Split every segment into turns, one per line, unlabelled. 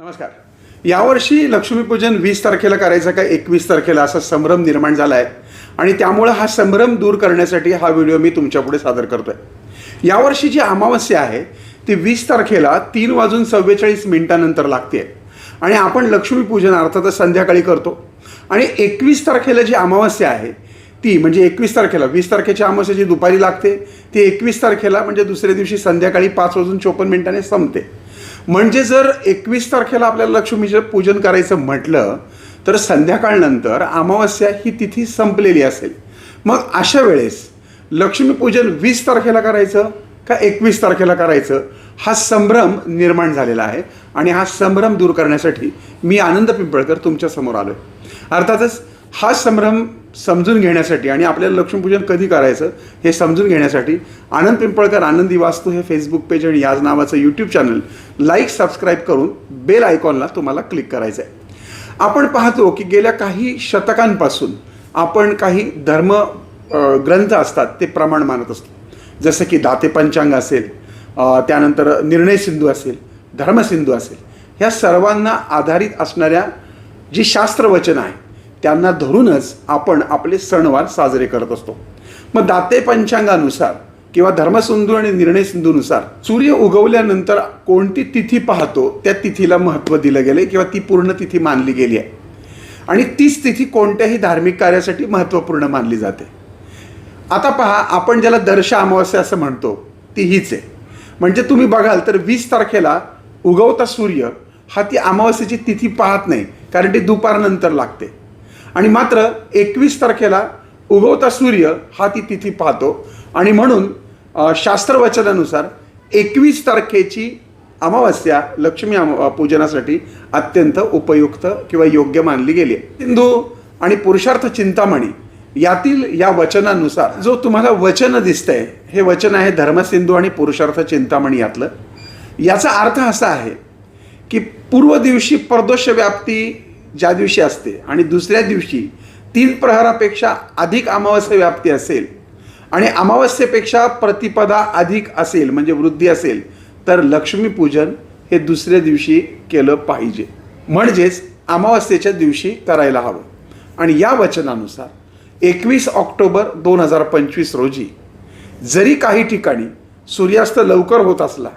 नमस्कार. यावर्षी लक्ष्मीपूजन वीस तारखेला करायचं का एकवीस तारखेला असा संभ्रम निर्माण झाला आहे आणि त्यामुळं हा संभ्रम दूर करण्यासाठी हा व्हिडिओ मी तुमच्यापुढे सादर करतोय. यावर्षी जी अमावस्या आहे ती वीस तारखेला तीन वाजून चव्वेचाळीस मिनिटानंतर लागते आणि आपण लक्ष्मीपूजन अर्थातच संध्याकाळी करतो. आणि एकवीस तारखेला जी अमावस्या आहे ती म्हणजे एकवीस तारखेला वीस तारखेची अमावस्या जी दुपारी लागते. ती एकवीस तारखेला म्हणजे दुसऱ्या दिवशी संध्याकाळी पाच वाजून चोपन्न मिनिटाने संपते. म्हणजे जर एकवीस तारखेला आपल्याला लक्ष्मीचं पूजन करायचं म्हटलं तर संध्याकाळनंतर अमावस्या ही तिथी संपलेली असेल. मग अशा वेळेस लक्ष्मीपूजन वीस तारखेला करायचं का एकवीस तारखेला करायचं? हा संभ्रम निर्माण झालेला आहे आणि हा संभ्रम दूर करण्यासाठी मी आनंद पिंपळकर तुमच्यासमोर आलो आहे अर्थातच हा संभ्रम समजून घेण्यासाठी आणि आपल्याला लक्ष्मीपूजन कधी करायचं हे समजून घेण्यासाठी आनंद पिंपळकर आनंदी वास्तू हे फेसबुक पेज आणि याच नावाचं यूट्यूब चॅनल लाईक सबस्क्राईब करून बेल आयकॉनला तुम्हाला क्लिक करायचं आहे आपण पाहतो की गेल्या काही शतकांपासून आपण काही धर्म ग्रंथ असतात ते प्रमाण मानत असतो. जसं की दाते पंचांग असेल त्यानंतर निर्णय सिंधू असेल धर्मसिंधू असेल ह्या सर्वांना आधारित असणाऱ्या जी शास्त्रवचन आहे त्यांना धरूनच आपण आपले सणवार साजरे करत असतो. मग दाते पंचांगानुसार किंवा धर्मसिंधू आणि निर्णय सिंधूनुसार सूर्य उगवल्यानंतर कोणती तिथी पाहतो त्या तिथीला महत्त्व दिलं गेले किंवा ती पूर्ण तिथी मानली गेली आहे. आणि तीच तिथी कोणत्याही धार्मिक कार्यासाठी महत्त्वपूर्ण मानली जाते. आता पहा आपण ज्याला दर्श अमावस्या असं म्हणतो ती हीच आहे. म्हणजे तुम्ही बघाल तर वीस तारखेला उगवता सूर्य हा ती अमावस्येची तिथी पाहत नाही कारण ती दुपारनंतर लागते. आणि मात्र एकवीस तारखेला उगवता सूर्य हा ती तिथी पाहतो. आणि म्हणून शास्त्रवचनानुसार एकवीस तारखेची अमावस्या लक्ष्मी अमा पूजनासाठी अत्यंत उपयुक्त किंवा योग्य मानली गेली आहे. हिंदू आणि पुरुषार्थ चिंतामणी यातील या वचनानुसार जो तुम्हाला वचन दिसतंय हे वचन आहे धर्मसिंधू आणि पुरुषार्थ चिंतामणी यातलं. याचा अर्थ असा आहे की पूर्व दिवशी परदोष व्याप्ती ज्या दिवशी असते आणि दुसऱ्या दिवशी तीन प्रहरापेक्षा अधिक अमावस्या व्याप्ती असेल आणि अमावस्येपेक्षा प्रतिपदा अधिक असेल म्हणजे वृद्धी असेल तर लक्ष्मीपूजन हे दुसऱ्या दिवशी केलं पाहिजे. म्हणजेच अमावस्येच्या दिवशी करायला हवं. आणि या वचनानुसार एकवीस ऑक्टोबर दोन हजार पंचवीस रोजी जरी काही ठिकाणी सूर्यास्त लवकर होत असला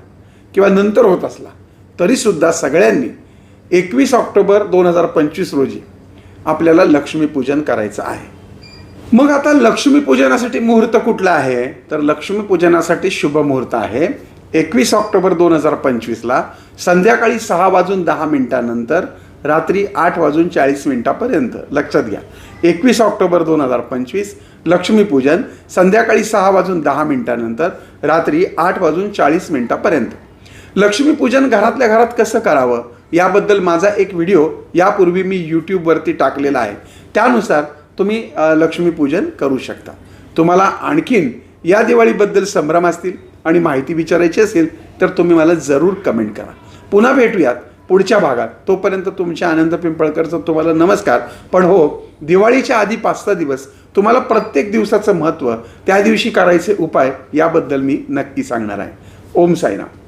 किंवा नंतर होत असला तरीसुद्धा सगळ्यांनी एकवीस ऑक्टोबर दोन हजार पंचवीस रोजी आपल्याला लक्ष्मीपूजन करायचं आहे. मग आता लक्ष्मीपूजनासाठी मुहूर्त कुठला आहे? तर लक्ष्मीपूजनासाठी शुभ मुहूर्त आहे. एकवीस ऑक्टोबर दोन हजार पंचवीसला संध्याकाळी सहा वाजून दहा मिनिटानंतर रात्री आठ वाजून चाळीस मिनिटापर्यंत. लक्षात घ्या. एकवीस ऑक्टोबर दोन हजार पंचवीस लक्ष्मीपूजन संध्याकाळी सहा वाजून दहा मिनिटानंतर रात्री आठ वाजून चाळीस मिनिटापर्यंत. लक्ष्मीपूजन घरातल्या घरात कसं करावं? याबद्दल माझा एक व्हिडिओ यापूर्वी मी यूट्यूबवरती टाकलेला आहे. त्यानुसार तुम्ही लक्ष्मीपूजन करू शकता. तुम्हाला आणखीन या दिवाळीबद्दल संभ्रम असतील आणि माहिती विचारायची असेल तर तुम्ही मला जरूर कमेंट करा. पुन्हा भेटूयात पुढच्या भागात. तोपर्यंत तुमच्या आनंद पिंपळकरचा तुम्हाला नमस्कार. पण हो दिवाळीच्या आधी पाच सहा दिवस. तुम्हाला प्रत्येक दिवसाचं महत्त्व त्या दिवशी करायचे उपाय याबद्दल मी नक्की सांगणार आहे. ओम साईनाथ.